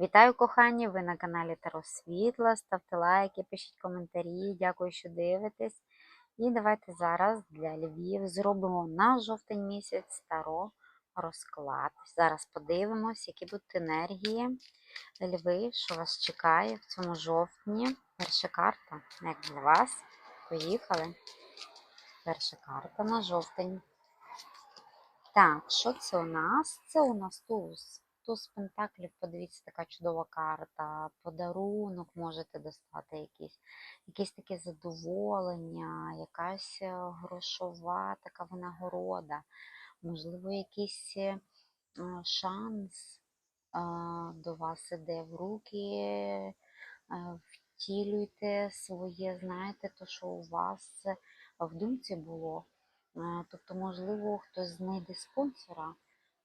Вітаю, кохані! Ви на каналі Таро Світла. Ставте лайки, пишіть коментарі. Дякую, що дивитесь. І давайте зараз для Львів зробимо на жовтень місяць Таро розклад. Зараз подивимось, які будуть енергії Льви, що вас чекає в цьому жовтні. Перша карта, як для вас. Поїхали. Перша карта на жовтень. Так, що це у нас? Це у нас туз. Туз Пентаклів, подивіться, така чудова карта. Подарунок можете достати якийсь, якесь таке задоволення, якась е, грошова така винагорода, можливо, якийсь е, шанс е, до вас іде в руки. Втілюйте своє, знаєте, то, що у вас в думці було. Тобто, можливо, хтось знайде спонсора,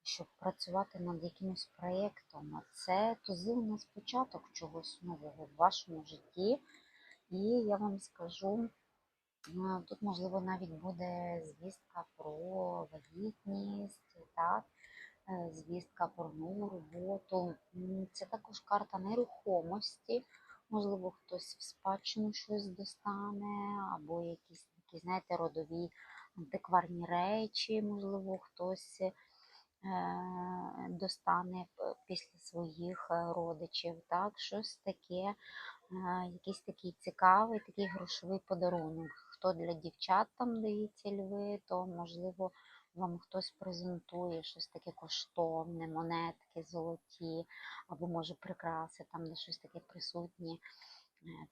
щоб працювати над якимось проєктом. Це тузи у нас початок чогось нового в вашому житті. І я вам скажу, тут, можливо, навіть буде звістка про вагітність, так? е, звістка про нову роботу. Це також карта нерухомості. Можливо, хтось в спадщину щось достане, або якісь такі, знаєте, родові антикварні речі, можливо, хтось достане після своїх е, родичів. Так, щось таке, е, якийсь такий цікавий, такий грошовий подарунок. Хто для дівчат там дивіться льви, то можливо вам хтось презентує щось таке коштовне, монетки золоті, або може прикраси, там де щось таке присутнє,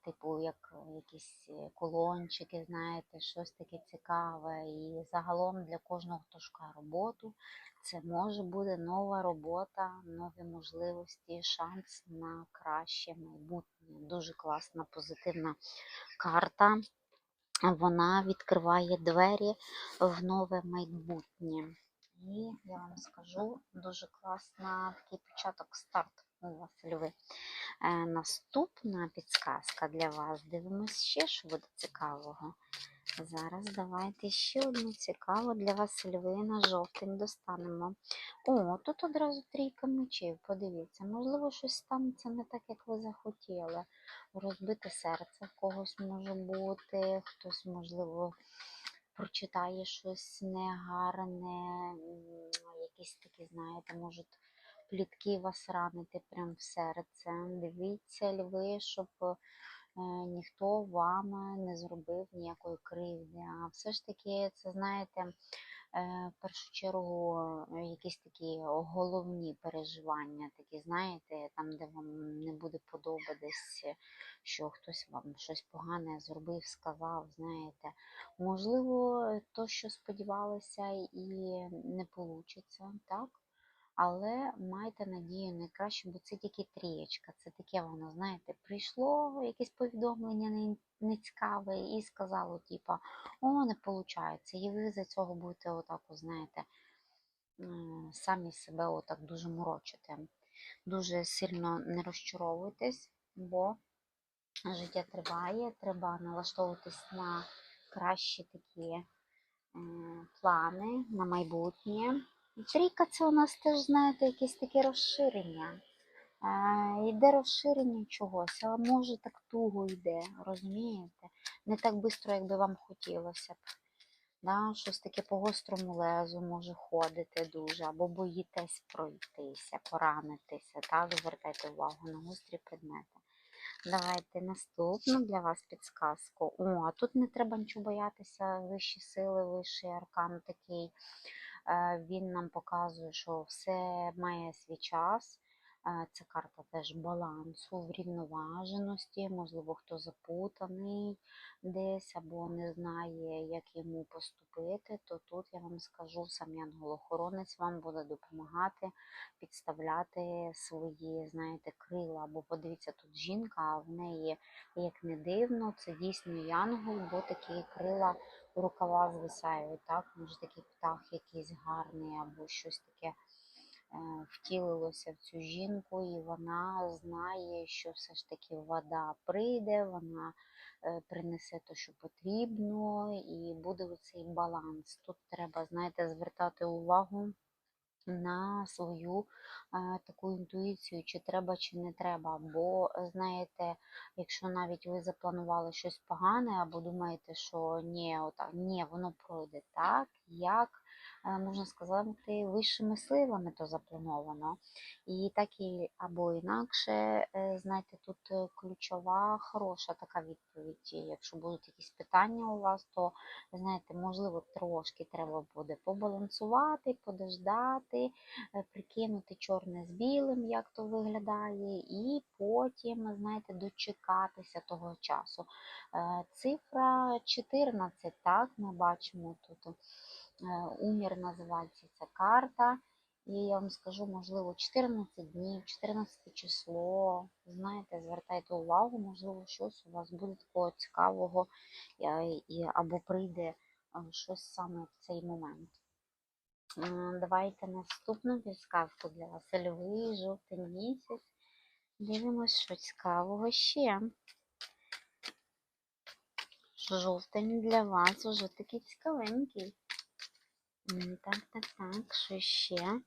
типу як е, якісь е, колончики, знаєте, щось таке цікаве. І загалом для кожного, хто шукає роботу, це може бути нова робота, нові можливості, шанс на краще майбутнє. Дуже класна, позитивна карта. Вона відкриває двері в нове майбутнє. І я вам скажу, дуже класна такий початок, старт вас, льви. Е, наступна підсказка для вас. Дивимось ще, що буде цікавого. Зараз давайте ще одну цікаву для вас льви на жовтень достанемо. О, тут одразу трійка мечів, подивіться. Можливо, щось станеться не так, як ви захотіли. Розбите серце в когось може бути, хтось, можливо, прочитає щось негарне, якісь такі, знаєте, можуть плітки вас ранити прямо в серце. Дивіться, льви, щоб е, ніхто вам не зробив ніякої кривди. А все ж таки, це, знаєте, е, в першу чергу е, якісь такі головні переживання, такі, знаєте, там, де вам не буде подоба десь, е, що хтось вам щось погане зробив, сказав, знаєте. Можливо, то, що сподівалися, і не вийде, так? Але майте надію найкраще, бо це тільки трієчка. Це таке воно, знаєте, прийшло якесь повідомлення не- нецікаве і сказало, типа, о, не виходить. І ви за цього будете отак, знаєте, самі себе отак дуже морочите. Дуже сильно не розчаровуйтесь, бо життя триває, треба налаштовуватись на кращі такі плани, на майбутнє. Трійка це у нас теж, знаєте, якесь таке розширення. Йде розширення чогось, а може так туго йде, розумієте? Не так швидко, як би вам хотілося б. Да? Щось таке по гострому лезу може ходити дуже, або боїтесь пройтися, поранитися. Так? Звертайте увагу на гострі предмети. Давайте наступну для вас підсказку. О, а тут не треба нічого боятися, вищі сили, вищий аркан такий. Е, Він нам показує, що все має свій час. Це карта теж балансу, врівноваженості. Можливо, хто запутаний десь або не знає, як йому поступити, то тут я вам скажу, сам янгол-охоронець вам буде допомагати підставляти свої, знаєте, крила. Або подивіться, тут жінка, а в неї, як не дивно, це дійсно янгол, бо такі крила рукава звисають, так? Може такий птах якийсь гарний, або щось таке втілилося в цю жінку, і вона знає, що все ж таки вода прийде, вона е, принесе те, що потрібно, і буде оцей баланс. Тут треба, знаєте, звертати увагу на свою е, таку інтуїцію, чи треба, чи не треба. Бо, е, знаєте, якщо навіть ви запланували щось погане, або думаєте, що ні, отак, ні, воно пройде так, як е, можна сказати, вищими силами то заплановано. І так і або інакше, е, знаєте, тут е, ключова, хороша така відповідь. Якщо будуть якісь питання у вас, то знаєте, можливо, трошки треба буде побалансувати, подождати, е, прикинути чорне з білим, як то виглядає, і потім, знаєте, дочекатися того часу. Е, Цифра 14, так, ми бачимо тут. Е, Умір називається ця карта. І я вам скажу, можливо, 14 днів, 14 число. Знаєте, звертайте увагу, можливо, щось у вас буде такого цікавого е, або прийде щось саме в цей момент. Давайте наступну підсказку для вас. Львий, жовтий місяць. Дивимось, що цікавого ще. Жовтень для вас вже такий цікавенький. Так, так, так, що ще?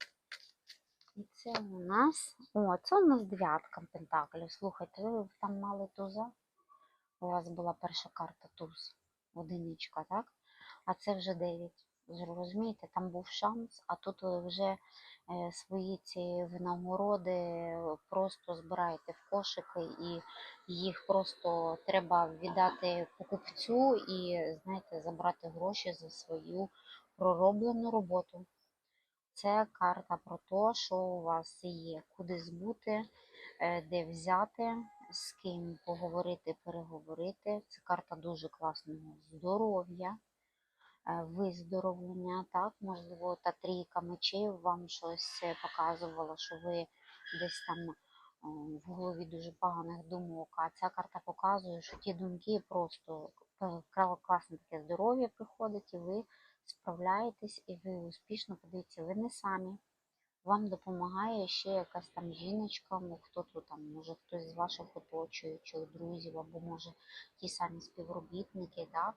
І це у нас. О, це у нас дев'ятка пентаклів. Слухайте, ви там мали туза? У вас була перша карта туз, одиничка, так? А це вже 9. Ви розумієте, там був шанс, а тут ви вже е, свої ці винагороди просто збираєте в кошики, і їх просто треба віддати покупцю і, знаєте, забрати гроші за свою пророблену роботу. Це карта про те, що у вас є куди збути, е, де взяти, з ким поговорити, переговорити. Це карта дуже класного здоров'я, е, виздоровлення. Так, можливо, та трійка мечів вам щось е, показувала, що ви десь там в голові дуже поганих думок. А ця карта показує, що ті думки просто класне таке здоров'я приходить, і ви справляєтесь, і ви успішно подивіться, ви не самі. Вам допомагає ще якась там жіночка, ну хто тут там, може хтось з ваших оточуючих друзів, або може ті самі співробітники, так?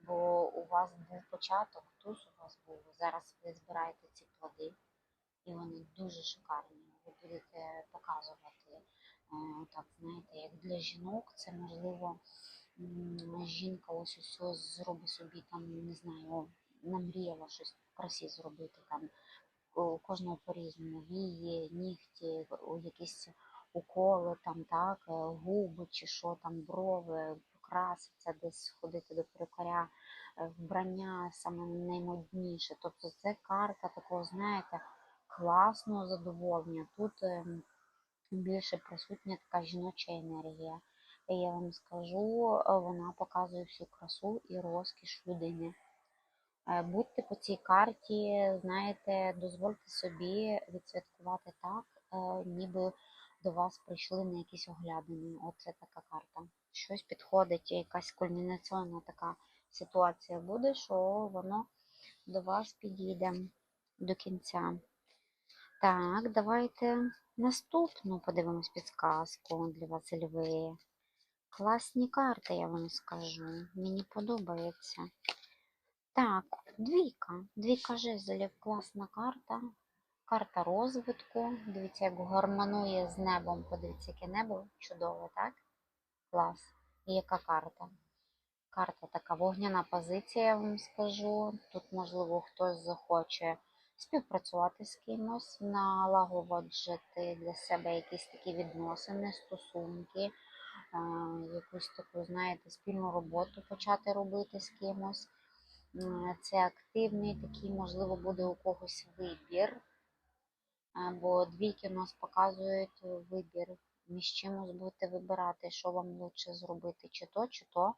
Бо у вас був початок, туз у вас був. Зараз ви збираєте ці плоди, і вони дуже шикарні. Ви будете показувати, е, так, знаєте, як для жінок, це можливо жінка ось ось зробить собі там, не знаю, намріяла щось в красі зробити там у кожного по-різному. Вії, нігті, якісь уколи, там, так, е, губи чи що там, брови, покраситься, десь ходити до перукаря, е, вбрання саме наймодніше. Тобто це карта такого, знаєте, класного задоволення. Тут ем, більше присутня така жіноча енергія. І я вам скажу, е, вона показує всю красу і розкіш людини. Е, Будьте по цій карті, знаєте, дозвольте собі відсвяткувати так, е, ніби до вас прийшли на якісь оглядини. Оце така карта. Щось підходить, якась кульмінаційна така ситуація буде, що воно до вас підійде до кінця. Так, давайте наступну подивимось підсказку для вас, льви. Класні карти, я вам скажу. Мені подобається. Так, двійка. Двійка жезлів, класна карта. Карта розвитку. Дивіться, як гармонує з небом. Подивіться, яке небо чудове, так? Клас. І яка карта? Карта така вогняна позиція, я вам скажу. Тут, можливо, хтось захоче співпрацювати з кимось, налагоджити для себе якісь такі відносини, стосунки, е, якусь таку, знаєте, спільну роботу почати робити з кимось. Це активний такий, можливо, буде у когось вибір. Бо двійки у нас показують вибір. Між чимось будете вибирати, що вам лучше зробити, чи то, чи то.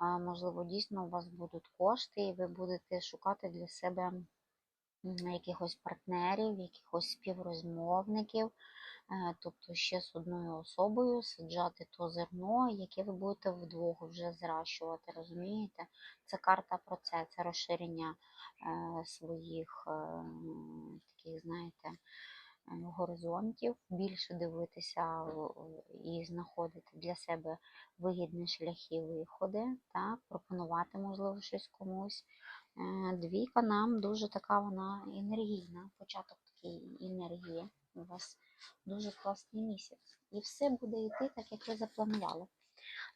Можливо, дійсно у вас будуть кошти, і ви будете шукати для себе якихось партнерів, якихось співрозмовників, тобто ще з одною особою саджати то зерно, яке ви будете вдвох вже зращувати, розумієте? Це карта про це, це розширення е, своїх е, таких, знаєте, е, горизонтів, більше дивитися і знаходити для себе вигідні шляхи виходи, так, пропонувати, можливо, щось комусь. Е, Двійка нам дуже така вона енергійна. Початок такий енергії. У вас дуже класний місяць. І все буде йти так, як ви запланували.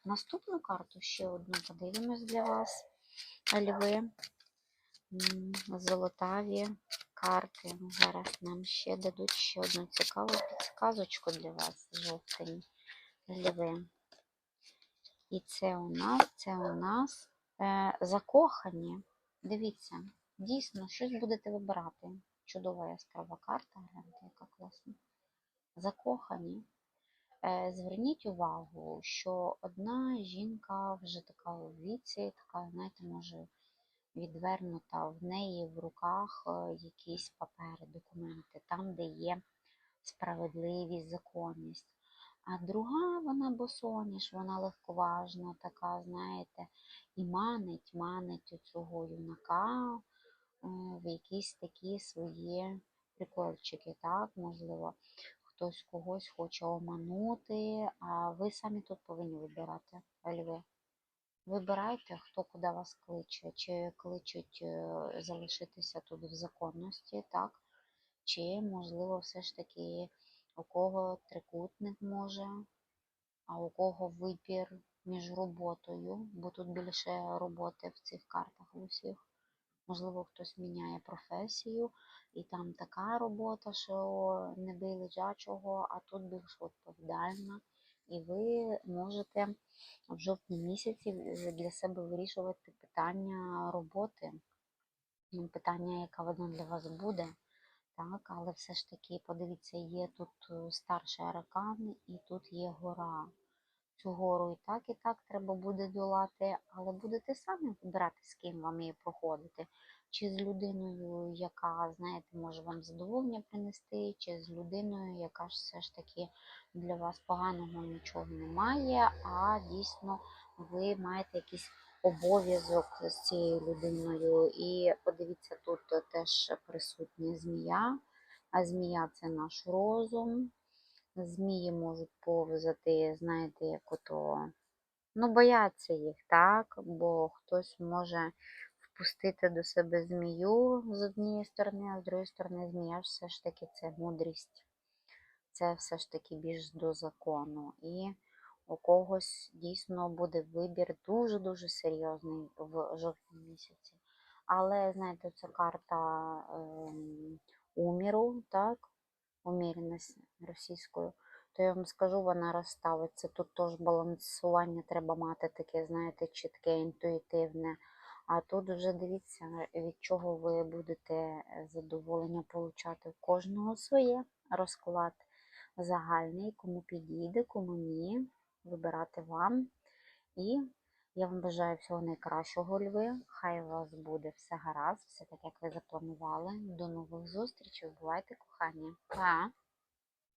Наступну карту ще одну подивимось для вас. Льви. Золотаві карти. Зараз нам ще дадуть ще одну цікаву підсказочку для вас. Жовтень. Льви. І це у нас, це у нас е, закохані. Дивіться, дійсно, щось будете вибирати. Чудова яскрава карта, гляньте, яка класна. Закохані. Е, Зверніть увагу, що одна жінка вже така у віці, така, знаєте, може, відвернута, в неї в руках е, якісь папери, документи, там, де є справедливість, законність. А друга, вона босоніж, вона легковажна, така, знаєте, і манить, манить цього юнака е, в якісь такі свої прикольчики, так, можливо, хтось когось хоче оманути, а ви самі тут повинні вибирати, льви. Вибирайте, хто куди вас кличе, чи кличуть е, залишитися тут в законності, так? Чи, можливо, все ж таки у кого трикутник може, а у кого вибір між роботою, бо тут більше роботи в цих картах усіх. Можливо, хтось міняє професію, і там така робота, що не бий лежачого, а тут більш відповідальна. І ви можете в жовтні місяці для себе вирішувати питання роботи, питання, яка вона для вас буде. Так, але все ж таки, подивіться, є тут е, старший аркан і тут є гора. Цю гору і так, і так треба буде долати, але будете самі вибирати, з ким вам її проходити. Чи з людиною, яка, знаєте, може вам задоволення принести, чи з людиною, яка ж все ж таки для вас поганого нічого немає, а дійсно ви маєте якийсь обов'язок з цією людиною. І подивіться, тут теж присутня змія, а змія це наш розум. Змії можуть повзати, знаєте, як ото. Ну, бояться їх, так? Бо хтось може впустити до себе змію з однієї сторони, а з другої сторони, змія все ж таки це мудрість. Це все ж таки більш до закону. І у когось дійсно буде вибір дуже-дуже серйозний в жовтні місяці. Але, знаєте, це карта ем, уміру, так? уміреність російською, то я вам скажу, вона розставиться. Тут теж балансування треба мати таке, знаєте, чітке, інтуїтивне. А тут вже дивіться, від чого ви будете е, задоволення получати кожного своє розклад загальний, кому підійде, кому ні. Вибирати вам. І я вам бажаю всього найкращого, льви. Хай у вас буде все гаразд, все так, як ви запланували. До нових зустрічей. Бувайте, кохані. Па!